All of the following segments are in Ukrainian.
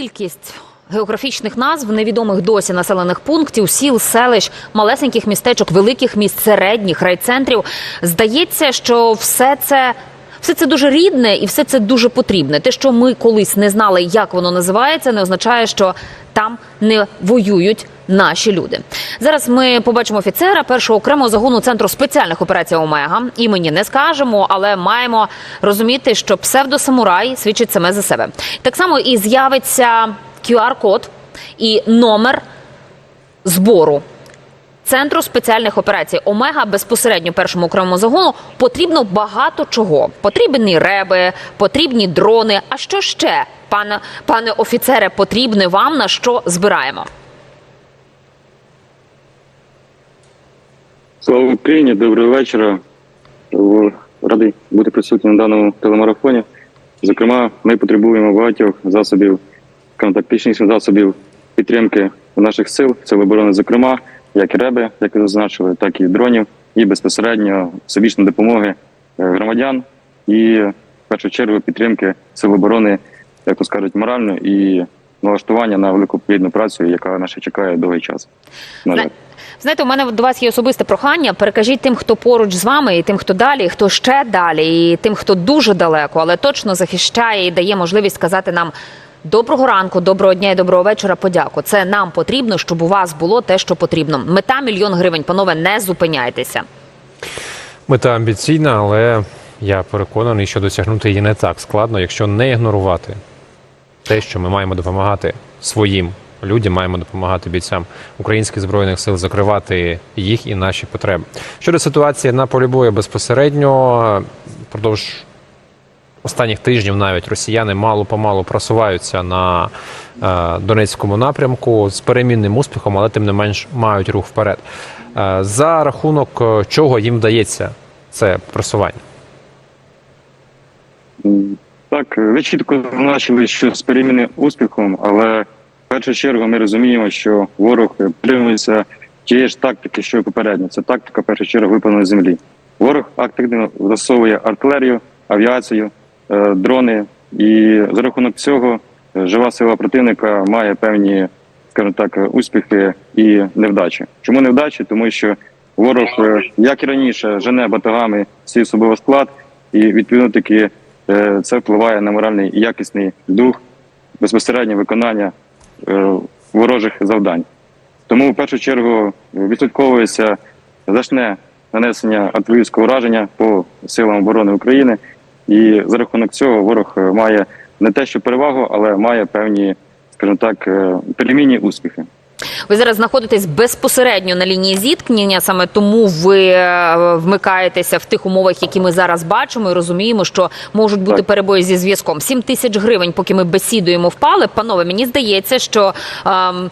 Кількість географічних назв невідомих досі населених пунктів, сіл, селищ, малесеньких містечок, великих міст, середніх райцентрів. Здається, що все це. Все це дуже рідне і все це дуже потрібне. Те, що ми колись не знали, як воно називається, не означає, що там не воюють наші люди. Зараз ми побачимо офіцера першого окремого загону центру спеціальних операцій Омега. Імені не скажемо, але маємо розуміти, що псевдосамурай свідчить саме за себе. Так само і з'явиться QR-код і номер збору. Центру спеціальних операцій Омега безпосередньо першому окремому загону потрібно багато чого. Потрібні реби, потрібні дрони. А що ще, пане пане офіцере, потрібне вам на що збираємо? Слава Україні, доброго вечора. Радий бути присутнім на даному телемарафоні. Зокрема, ми потребуємо багатьох засобів, технічних засобів підтримки наших сил, сил оборони, зокрема, як реби, як ви зазначили, так і дронів, і безпосередньо всебічної допомоги е, громадян і в першу чергу підтримки сил оборони, як то скажуть, морально і налаштування на велику плідну працю, яка ще чекає довгий час. На жаль. Знаєте, у мене до вас є особисте прохання. Перекажіть тим, хто поруч з вами, і тим, хто далі, і хто ще далі, і тим, хто дуже далеко, але точно захищає і дає можливість сказати нам доброго ранку, доброго дня і доброго вечора. Подяку. Це нам потрібно, щоб у вас було те, що потрібно. Мета мільйон гривень. Панове, не зупиняйтеся. Мета амбіційна, але я переконаний, що досягнути її не так складно, якщо не ігнорувати те, що ми маємо допомагати своїм людям, маємо допомагати бійцям українських збройних сил закривати їх і наші потреби. Щодо ситуації на полі бою безпосередньо впродовж останніх тижнів навіть росіяни мало помалу просуваються на е, Донецькому напрямку з перемінним успіхом, але тим не менш мають рух вперед. Е, за рахунок е, чого їм вдається це просування? Так, ви чітко зазначили, що з переміни успіхом, але в першу чергу ми розуміємо, що ворог притримується тієї ж тактики, що і попередньо. Це тактика в першу чергу випаленої землі. Ворог активно засовує артилерію, авіацію, дрони, і за рахунок цього е, жива сила противника має певні, скажімо так, е, успіхи і невдачі. Чому невдачі? Тому що ворог, е, як і раніше, жене батагами свій особовий склад, і відповідно таки е, це впливає на моральний і якісний дух безпосередньо виконання е, ворожих завдань. Тому в першу чергу відслідковується значне нанесення артилерійського ураження по силам оборони України, і за рахунок цього ворог е, має не те, що перевагу, але має певні, скажімо так, е, перемінні успіхи. Ви зараз знаходитесь безпосередньо на лінії зіткнення, саме тому ви е, вмикаєтеся в тих умовах, які ми зараз бачимо, і розуміємо, що можуть бути перебої зі зв'язком. 7 тисяч гривень, поки ми бесідуємо, впали. Панове, мені здається, що ем,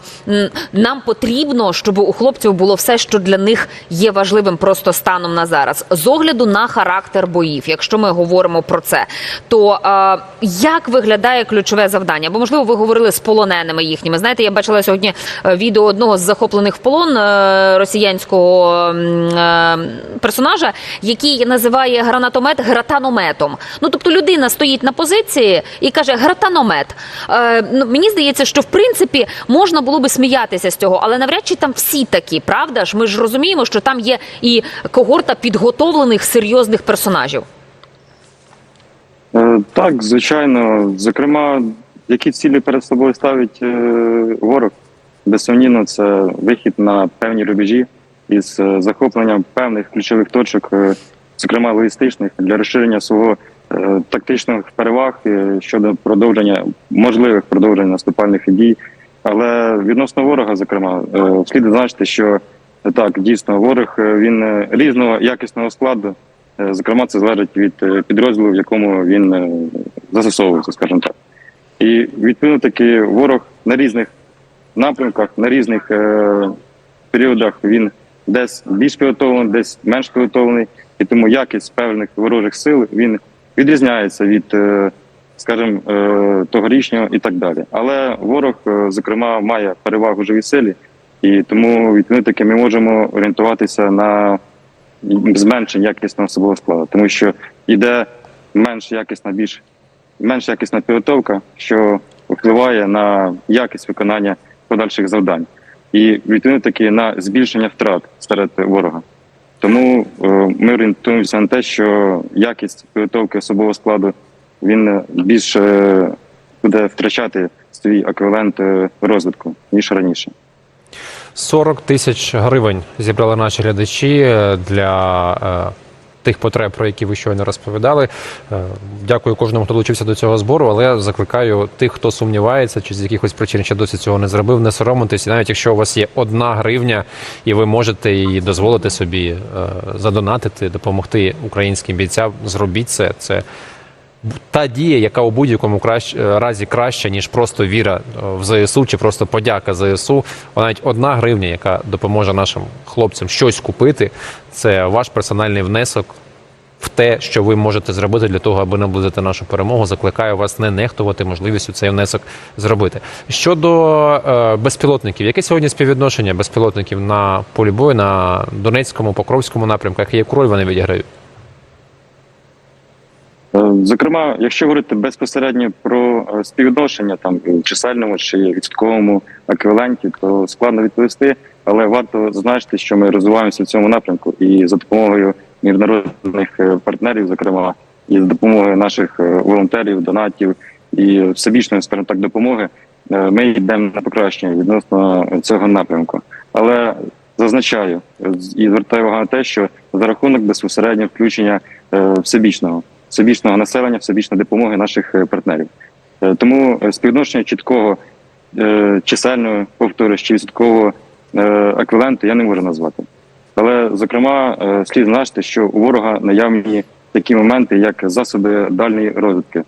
нам потрібно, щоб у хлопців було все, що для них є важливим просто станом на зараз. З огляду на характер боїв, якщо ми говоримо про це, то е, як виглядає ключове завдання? Бо можливо, ви говорили з полоненими їхніми. Знаєте, я бачила сьогодні е, відео одного з захоплених в полон е, росіянського е, персонажа, який називає гранатомет гратанометом. Ну тобто людина стоїть на позиції і каже гратаномет. Е, ну, мені здається, що в принципі можна було би сміятися з цього, але навряд чи там всі такі, правда ж? Ми ж розуміємо, що там є і когорта підготовлених серйозних персонажів. Так, звичайно. Зокрема, які цілі перед собою ставить ворог? Безсумнівно, це вихід на певні рубежі із е, захопленням певних ключових точок, е, зокрема логістичних, для розширення свого е, тактичних переваг щодо продовження можливих продовжень наступальних дій. Але відносно ворога, зокрема, слід зазначити, що так дійсно ворог він різного якісного складу. Зокрема, це залежить від підрозділу, в якому він застосовується, скажімо так. І відповідно таки ворог на різних напрямках, на різних е, періодах він десь більш підготовлений, десь менш підготовлений, і тому якість певних ворожих сил він відрізняється від, е, скажімо, е, тогорічнього і так далі. Але ворог, е, зокрема, має перевагу живій силі, і тому відповідно таки ми можемо орієнтуватися на зменшення якісного особового складу, тому що йде менш якісна, більш менш якісна підготовка, що впливає на якість виконання подальших завдань і відповідно таки на збільшення втрат серед ворога. Тому е, ми орієнтуємося на те, що якість підготовки особового складу він е, більше буде втрачати свій еквівалент е, розвитку ніж раніше. 40 тисяч гривень зібрали наші глядачі е, для е, тих потреб, про які ви щойно розповідали. Е, Дякую кожному, хто долучився до цього збору, але закликаю тих, хто сумнівається, чи з якихось причин ще досі цього не зробив, не соромитись. І навіть якщо у вас є одна гривня, і ви можете її дозволити собі е, задонатити, допомогти українським бійцям, зробіть це. Це та дія, яка у будь-якому е, разі краща, ніж просто віра е, в ЗСУ чи просто подяка ЗСУ. Бо навіть одна гривня, яка допоможе нашим хлопцям щось купити, це ваш персональний внесок в те, що ви можете зробити для того, аби наблизити нашу перемогу. Закликаю вас не нехтувати можливістю цей внесок зробити. Щодо е, безпілотників, яке сьогодні співвідношення безпілотників на полі бою на Донецькому, Покровському напрямках, яку роль вони відіграють? Е, Зокрема, якщо говорити безпосередньо про е, співвідношення там в чисельному чи відсотковому еквіваленті, то складно відповісти, але варто зазначити, що ми розвиваємося в цьому напрямку, і за допомогою міжнародних е, партнерів, зокрема, і за допомогою наших волонтерів, донатів і всебічної, скажімо так, допомоги, ми йдемо на покращення відносно цього напрямку. Але зазначаю і звертаю увагу на те, що за рахунок безпосередньо включення всебічного всебічного населення, всебічної допомоги наших е, партнерів. Е, Тому е, співвідношення чіткого чисельного повторюсь, чи відсоткового еквіваленту я не можу назвати. Але, зокрема, слід зазначити, що у ворога наявні такі моменти, як засоби дальньої розвідки,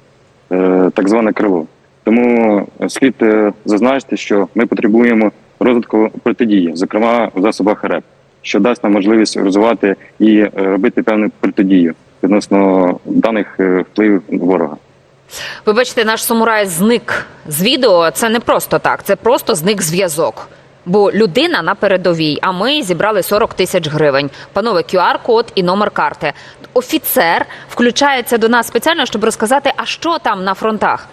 е, так зване крило. Тому слід зазначити, що ми потребуємо розвитку протидії, зокрема в засобах РЕП, що дасть нам можливість розвивати і робити певну протидію відносно даних е, впливів ворога. Ви наш самурай зник з відео. Це не просто так, це просто зник зв'язок. Бо людина на передовій, а ми зібрали 40 тисяч гривень. Панове, QR-код і номер карти. Офіцер включається до нас спеціально, щоб розказати, а що там на фронтах.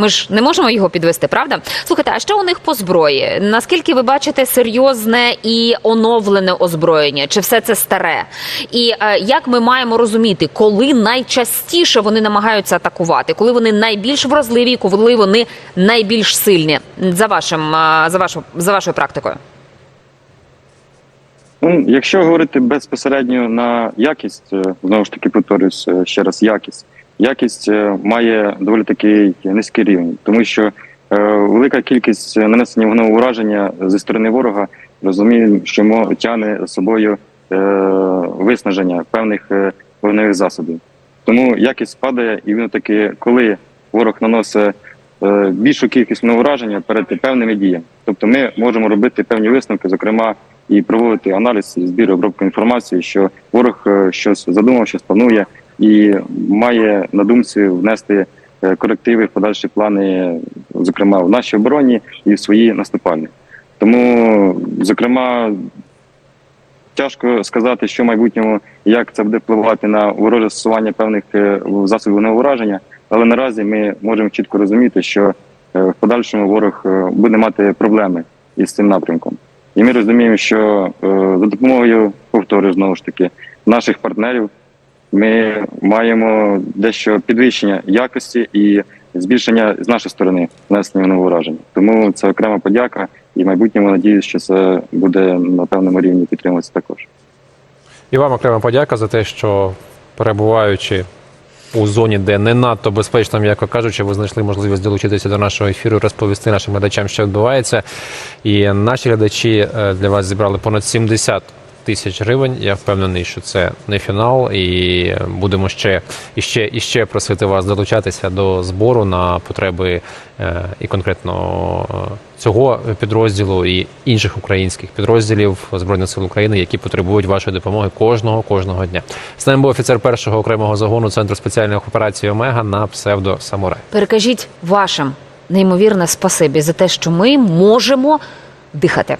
Ми ж не можемо його підвести, правда? Слухайте, а що у них по зброї? Наскільки ви бачите серйозне і оновлене озброєння? Чи все це старе? І е, як ми маємо розуміти, коли найчастіше вони намагаються атакувати, коли вони найбільш вразливі, коли вони найбільш сильні? За вашим е, за вашу за вашою практикою? Ну, якщо говорити безпосередньо на якість, е, знову ж таки повторюсь е, ще раз, якість. Якість е, має доволі такий низький рівень, тому що е, велика кількість нанесення вогневого ураження зі сторони ворога розуміємо, що тягне з собою е, виснаження певних е, вогневих засобів. Тому якість падає, і він таки, коли ворог наносить е, більшу кількість вогневого ураження перед певними діями. Тобто ми можемо робити певні висновки, зокрема, і проводити аналіз збір обробку інформації, що ворог е, щось задумав, щось планує і має на думці внести е, корективи в подальші плани, зокрема в нашій обороні і в свої наступальні. Тому, зокрема, тяжко сказати, що в майбутньому як це буде впливати на вороже застосування певних е, засобів вогневого ураження, але наразі ми можемо чітко розуміти, що е, в подальшому ворог буде мати проблеми із цим напрямком. І ми розуміємо, що за допомогою повторю знову ж таки наших партнерів ми маємо дещо підвищення якості і збільшення з нашої сторони нанесення вогневого ураження. Тому це окрема подяка, і в майбутньому надіюсь, що це буде на певному рівні підтримуватися також. І вам окрема подяка за те, що перебуваючи у зоні, де не надто безпечно, м'яко кажучи, ви знайшли можливість долучитися до нашого ефіру, розповісти нашим глядачам, що відбувається. І наші глядачі е, для вас зібрали понад 70 тисяч гривень. Я впевнений, що це не фінал, і будемо ще і ще і ще просити вас долучатися до збору на потреби е, і конкретно е, цього підрозділу і інших українських підрозділів збройних сил України, які потребують вашої допомоги кожного кожного дня. З нами був офіцер першого окремого загону центру спеціальних операцій Омега на псевдо Самурай. Перекажіть вашим неймовірне спасибі за те, що ми можемо дихати.